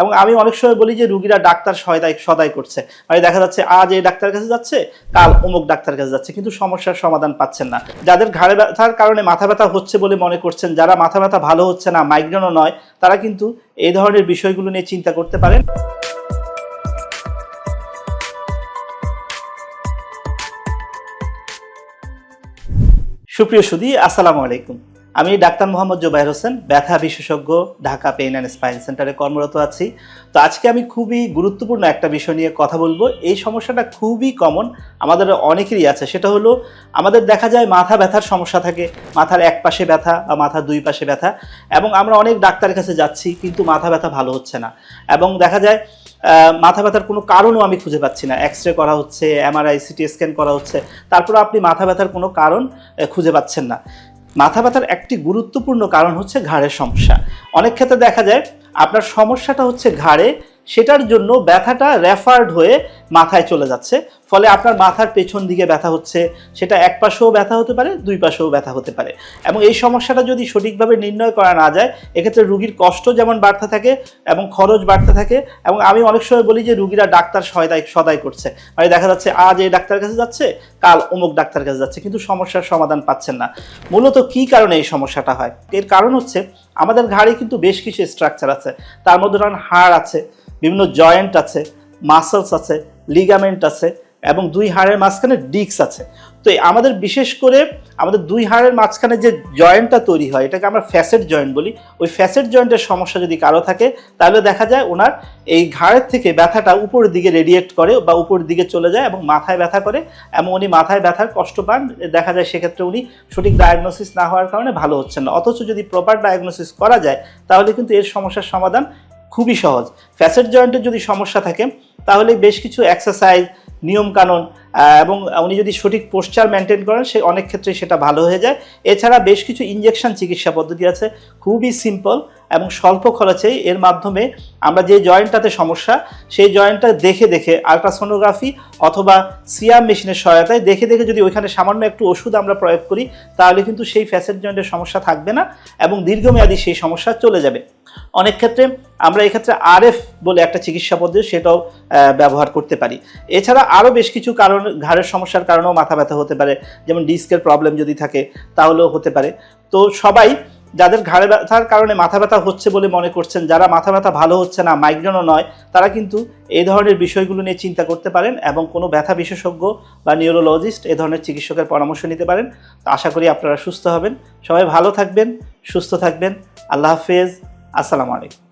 এবং আমি অনেক সময় বলি যে রুগীরা ডাক্তার সদাই সদাই করছে। মানে দেখা যাচ্ছে, আজ এই ডাক্তার কাছে যাচ্ছে, কাল অমুক ডাক্তার কাছে যাচ্ছে, কিন্তু সমস্যার সমাধান পাচ্ছেন না। যাদের ঘাড়ে ব্যথার কারণে মাথা ব্যথা হচ্ছে বলে মনে করছেন, যারা মাথা ব্যথা ভালো হচ্ছে না মাইগ্রেনও নয়, তারা কিন্তু এই ধরনের বিষয়গুলো নিয়ে চিন্তা করতে পারেন। সুপ্রিয় সুদী আসসালামু আলাইকুম। আমি ডাক্তার মোহাম্মদ জোবাইর হোসেন, ব্যথা বিশেষজ্ঞ, ঢাকা পেইন অ্যান্ড স্পাইন সেন্টারে কর্মরত আছি। তো আজকে আমি খুবই গুরুত্বপূর্ণ একটা বিষয় নিয়ে কথা বলব। এই সমস্যাটা খুবই কমন আমাদের অনেকেরই আছে। সেটা হলো, আমাদের দেখা যায় মাথা ব্যথার সমস্যা থাকে, মাথার এক পাশে ব্যথা বা মাথার দুই পাশে ব্যথা, এবং আমরা অনেক ডাক্তারের কাছে যাচ্ছি, কিন্তু মাথা ব্যথা ভালো হচ্ছে না। এবং দেখা যায় মাথা ব্যথার কোনো কারণও আমি খুঁজে পাচ্ছি না। এক্স রে করা হচ্ছে এমআরআই সিটি স্ক্যান করা হচ্ছে তারপর আপনি মাথা ব্যথার কোনো কারণ খুঁজে পাচ্ছেন না। মাথা ব্যথার একটি গুরুত্বপূর্ণ কারণ হচ্ছে ঘাড়ের সমস্যা। অনেক ক্ষেত্রে দেখা যায় আপনার সমস্যাটা হচ্ছে ঘাড়ে, সেটার জন্য ব্যথাটা রেফার্ড হয়ে মাথায় চলে যাচ্ছে। ফলে আপনার মাথার পেছন দিকে ব্যথা হচ্ছে, সেটা এক পাশেও ব্যথা হতে পারে, দুই পাশেও ব্যথা হতে পারে। এবং এই সমস্যাটা যদি সঠিকভাবে নির্ণয় করা না যায়, এক্ষেত্রে রুগীর কষ্ট যেমন বাড়তে থাকে এবং খরচ বাড়তে থাকে, এবং আমি অনেক সময় বলি যে রুগীরা ডাক্তার সদাই সদাই করছে। মানে দেখা যাচ্ছে আজ এই ডাক্তার কাছে যাচ্ছে, কাল অমুক ডাক্তার কাছে যাচ্ছে, কিন্তু সমস্যার সমাধান পাচ্ছেন না। মূলত কি কারণে এই সমস্যাটা হয়? এর কারণ হচ্ছে আমাদের ঘাড়ে কিন্তু বেশ কিছু স্ট্রাকচার আছে। তার মধ্যে ধরেন হাড় আছে, বিভিন্ন জয়েন্ট আছে মাসলস আছে লিগামেন্ট আছে এবং দুই হাড়ের মাঝখানে ডিক্স আছে। তো আমাদের বিশেষ করে আমাদের দুই হাড়ের মাঝখানে যে জয়েন্টটা তৈরি হয়, এটাকে আমরা ফ্যাসেট জয়েন্ট বলি। ওই ফ্যাসেট জয়েন্টের সমস্যা যদি কারও থাকে, তাহলে দেখা যায় ওনার এই ঘাড়ের থেকে ব্যথাটা উপরের দিকে রেডিয়েট করে বা উপরের দিকে চলে যায় এবং মাথায় ব্যথা করে এবং উনি মাথায় ব্যথার কষ্ট পান। দেখা যায় সেক্ষেত্রে উনি সঠিক ডায়াগনোসিস না হওয়ার কারণে ভালো হচ্ছেন না। অথচ যদি প্রপার ডায়াগনোসিস করা যায়, তাহলে কিন্তু এর সমস্যার সমাধান খুবই সহজ। ফ্যাসেট জয়েন্টের যদি সমস্যা থাকে, তাহলে বেশ কিছু এক্সারসাইজ নিয়মকানুন এবং উনি যদি সঠিক পোস্টার মেনটেন করেন, সে অনেক ক্ষেত্রে সেটা ভালো হয়ে যায়। এছাড়া বেশ কিছু ইঞ্জেকশন চিকিৎসা পদ্ধতি আছে, খুবই সিম্পল এবং স্বল্প খরচেই এর মাধ্যমে আমরা যে জয়েন্টটাতে সমস্যা, সেই জয়েন্টটা দেখে দেখে আলট্রাসোনোগ্রাফি অথবা সিয়াম মেশিনের সহায়তায় দেখে দেখে যদি ওইখানে সামান্য একটু ওষুধ আমরা প্রয়োগ করি, তাহলে কিন্তু সেই ফ্যাসেট জয়েন্টের সমস্যা থাকবে না এবং দীর্ঘমেয়াদী সেই সমস্যা চলে যাবে। অনেক ক্ষেত্রে আমরা এক্ষেত্রে আরএফ বলে একটা চিকিৎসা পদ্ধতি, সেটাও ব্যবহার করতে পারি। এছাড়া আরও বেশ কিছু কারণ, ঘাড়ের সমস্যার কারণেও মাথা ব্যথা হতে পারে, যেমন ডিস্কের প্রবলেম যদি থাকে, তাহলেও হতে পারে। তো সবাই যাদের ঘাড়ে ব্যথার কারণে মাথা ব্যথা হচ্ছে বলে মনে করছেন, যারা মাথা ব্যথা ভালো হচ্ছে না মাইগ্রেনও নয়, তারা কিন্তু এই ধরনের বিষয়গুলো নিয়ে চিন্তা করতে পারেন এবং কোনো ব্যথা বিশেষজ্ঞ বা নিউরোলজিস্ট এ ধরনের চিকিৎসকের পরামর্শ নিতে পারেন। আশা করি আপনারা সুস্থ হবেন। সবাই ভালো থাকবেন, সুস্থ থাকবেন। আল্লাহ হাফেজ। আসসালামু আলাইকুম।